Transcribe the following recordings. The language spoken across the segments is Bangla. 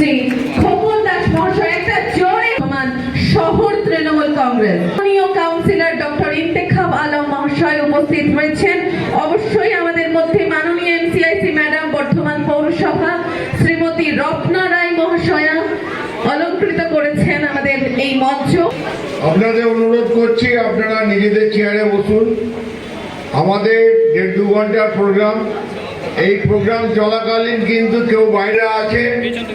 শ্রী খোকন দাস মহাশয়, একটা জোরে সমান শহর তৃণমূল কংগ্রেস। মাননীয় কাউন্সিলর ডক্টর ইন্তেখাব আলম মহাশয় উপস্থিত রয়েছেন। অবশ্যই আমাদের মধ্যে মাননীয় এমসিআইসি ম্যাডাম, বর্ধমান পৌরসভা, শ্রীমতী রত্না রায় মহাশয়া অলঙ্কৃত করেছেন আমাদের এই মঞ্চ। আপনাদের অনুরোধ করছি, আপনারা নিজেদের চেয়ারে বসুন। আমাদের দেড় দু ঘণ্টার প্রোগ্রাম এই প্রোগ্রাম চলাকালীন কিন্তু কেউ বাইরে আছে।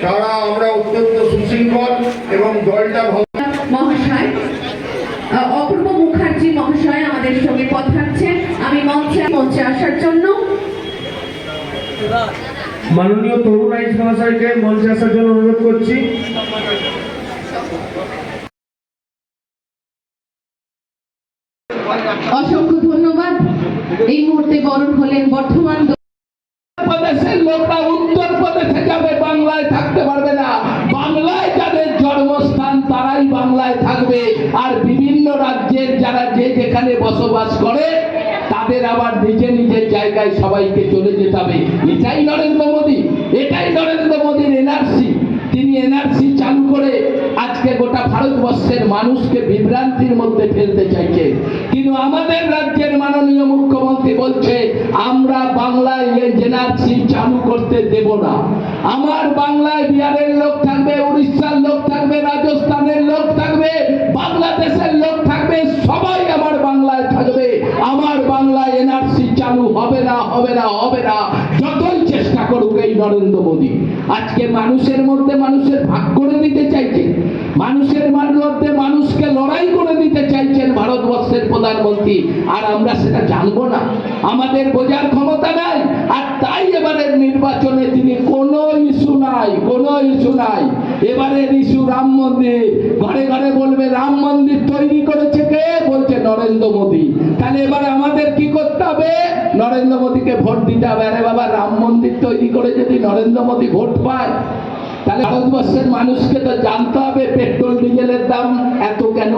তারা আমরা অত্যন্ত সুশৃঙ্খল এবং দলটা ভালো মহাশয় অপূর্ব মুখার্জি মহাশয় আমাদের সঙ্গে পথ হাঁটছেন আমি মঞ্চে মঞ্চে আসার জন্য। মাননীয় তরুণ আইন মহাশয়কে মঞ্চে আসার জন্য অনুরোধ করছি। অসংখ্য ধন্যবাদ। এই মুহূর্তে বরণ হলেন বর্ধমান প্রদেশের লোকরা উত্তর প্রদেশে যাবে, বাংলায় থাকতে পারবে না। বাংলায় যাদের জন্মস্থান, তারাই বাংলায় থাকবে। আর বিভিন্ন রাজ্যের যারা যে যেখানে বসবাস করে, তাদের আবার নিজে নিজের জায়গায় সবাইকে চলে যেতে হবে। এটাই নরেন্দ্র মোদী। এটাই নরেন্দ্র মোদীর এনআরসি তিনি এনআরসি চালু করে আজকে গোটা ভারতবর্ষের মানুষকে বিভ্রান্তির মধ্যে ফেলতে চাইছে। কিন্তু আমাদের রাজ্যের মাননীয় মুখ্যমন্ত্রী বলছে, আমরা বাংলায় এনআরসি চালু করতে দেব না। আমার বাংলায় বিহারের লোক থাকবে, উড়িষ্যার লোক থাকবে, রাজস্থানের লোক থাকবে, বাংলাদেশের লোক থাকবে, সবাই আমার বাংলায় থাকবে। আমার বাংলায় এনআরসি চালু হবে না হবে না হবে না। যতই চেষ্টা করুক এই নরেন্দ্র মোদী। আজকে মানুষের মধ্যে মানুষের ভাগ করে দিতে চাইছে। মানুষের মধ্যে মানুষকে লড়াই করে দিতে চাইছেন ভারতবর্ষের প্রধানমন্ত্রী। আর আমরা সেটা জানব না। আমাদের বোঝার ক্ষমতা নাই। আর তাই এবারের নির্বাচনে তিনি কোনো ইস্যু নাই, কোনো ইস্যু নাই। এবারের ইস্যু রাম মন্দির। ঘরে ঘরে বলবে, রাম মন্দির তৈরি করেছে কে? বলছে, নরেন্দ্র মোদী। তাহলে এবার আমাদের কি করতে হবে? নরেন্দ্র মোদীকে ভোট দিতে হবে। আরে বাবা, রাম মন্দির তৈরি করে যদি নরেন্দ্র মোদী ভোট পায়। ভারতবর্ষের মানুষকে তো জানতে হবে, পেট্রোল, ডিজেলের দাম এত কেন?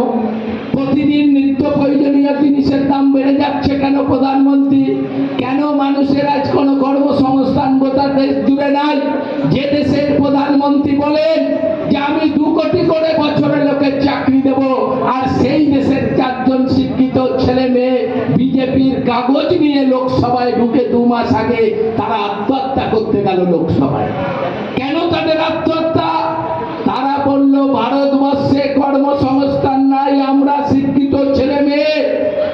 প্রতিদিন নিত্য প্রয়োজনীয় জিনিসের দাম বেড়ে যাচ্ছে কেন প্রধানমন্ত্রী? কেন মানুষের আজ কোনো কর্মসংস্থান গোটা দেশ জুড়ে নাই? যে দেশের প্রধানমন্ত্রী বলেন যে, আমি দু কোটি করে বছরে লোকের চাকরি দেব, আর সেই দেশের বিজেপির কাগজ নিয়ে লোকসভায় ঢুকে দু মাস আগে তারা আত্মহত্যা করতে গেল লোকসভায়। কেন তাদের আত্মহত্যা? তারা বলল, ভারতবর্ষে কর্মসংস্থান নাই, আমরা শিক্ষিত ছেলে মেয়ে।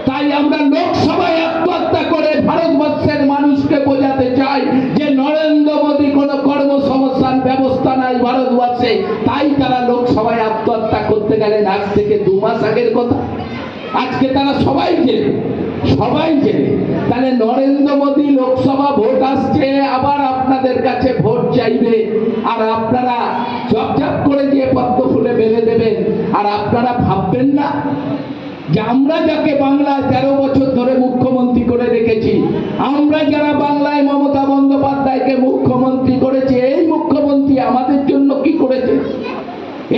তাই আমরা লোকসভায় আত্মহত্যা করে ভারতবর্ষের মানুষকে বোঝাতে চাই যে নরেন্দ্র মোদী কোনো কর্মসংস্থান ব্যবস্থা নাই ভারতবর্ষে। তাই তারা লোকসভায় আত্মহত্যা করতে গেলেন আজ থেকে দু মাস আগের কথা। আজকে তারা সবাই জেনে সবাই জেনে। তাহলে নরেন্দ্র মোদী লোকসভা ভোট আসছে, আবার আপনাদের কাছে ভোট চাইবে। আর আপনারা ঝপঝপ করে দিয়ে পদ্ম ফুলে বেঁধে দেবেন। আর আপনারা ভাববেন না যে আমরা যাকে বাংলায় তেরো বছর ধরে মুখ্যমন্ত্রী করে রেখেছি, আমরা যারা বাংলায় মমতা বন্দ্যোপাধ্যায়কে মুখ্যমন্ত্রী করেছি, এই মুখ্যমন্ত্রী আমাদের জন্য কি করেছে?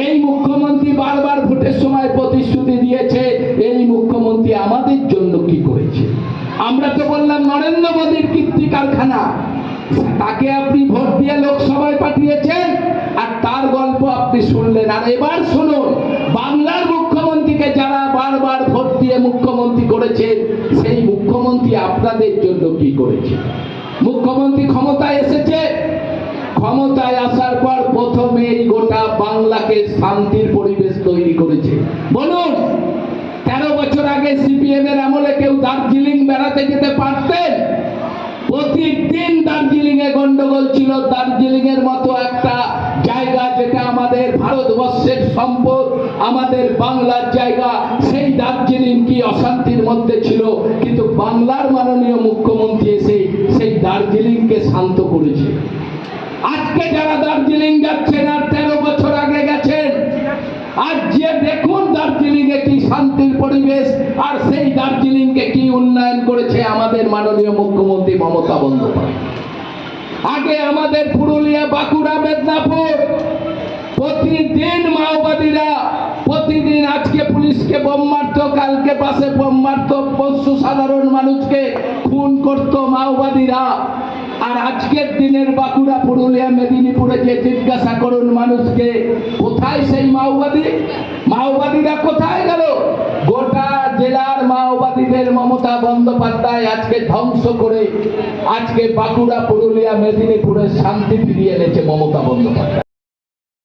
এই মুখ্যমন্ত্রী বারবার ভোটের সময় প্রতিশ্রুতি দিয়েছে, এই মুখ্যমন্ত্রী আমাদের জন্য কি করেছে? আমরা তো বললাম, নরেন্দ্র মোদীর কীর্তি কারখানা। তাকে আপনি ভোট দিয়ে লোকসভায় পাঠিয়েছেন, আর তার গল্প আপনি শুনলেন। আর এবার শুনুন, বাংলার মুখ্যমন্ত্রীকে যারা বারবার ভোট দিয়ে মুখ্যমন্ত্রী করেছে সেই মুখ্যমন্ত্রী আপনাদের জন্য কি করেছে? মুখ্যমন্ত্রী ক্ষমতায় এসেছে ক্ষমতায় আসার পর প্রথমে এই গোটা বাংলাকে শান্তির পরিবেশ তৈরি করেছে। বলুন, তেরো বছর আগে সিপিএম এর আমলে কেউ দার্জিলিং বেড়াতে যেতে পারতেন? প্রতিদিন দার্জিলিং এ গন্ডগোল ছিল। দার্জিলিং এর মতো একটা জায়গা যেটা আমাদের ভারতবর্ষের সম্পদ, আমাদের বাংলার জায়গা, সেই দার্জিলিং কি অশান্তির মধ্যে ছিল? কিন্তু বাংলার মাননীয় মুখ্যমন্ত্রী এসে সেই দার্জিলিংকে শান্ত করেছে। আজকে যারা দার্জিলিং যাচ্ছেন আর তেরো বছর আগে গেছেন। আজ যে দেখুন দার্জিলিং এ কি শান্তির পরিবেশ, আর সেই দার্জিলিং কে কি উন্নয়ন করেছে আমাদের মাননীয় মুখ্যমন্ত্রী মমতা বন্দ্যোপাধ্যায়। আগে আমাদের পুরুলিয়া, বাঁকুড়া, মেদিনীপুর, প্রতিদিন মাওবাদীরা, প্রতিদিন আজকে পুলিশকে বোম মারতো, কালকে পাশে বোম মারতো, পশু সাধারণ মানুষকে খুন করতো মাওবাদীরা। আর আজকের দিনের বাঁকুড়া, পুরুলিয়া, মেদিনীপুরে যে জিজ্ঞাসা করুন মানুষকে, কোথায় সেই মাওবাদী? মাওবাদীরা কোথায় গেল? গোটা জেলার মাওবাদীদের মমতা বন্দ্যোপাধ্যায় আজকে ধ্বংস করে, আজকে বাঁকুড়া, পুরুলিয়া, মেদিনীপুরে শান্তি ফিরিয়ে এনেছে মমতা বন্দ্যোপাধ্যায়।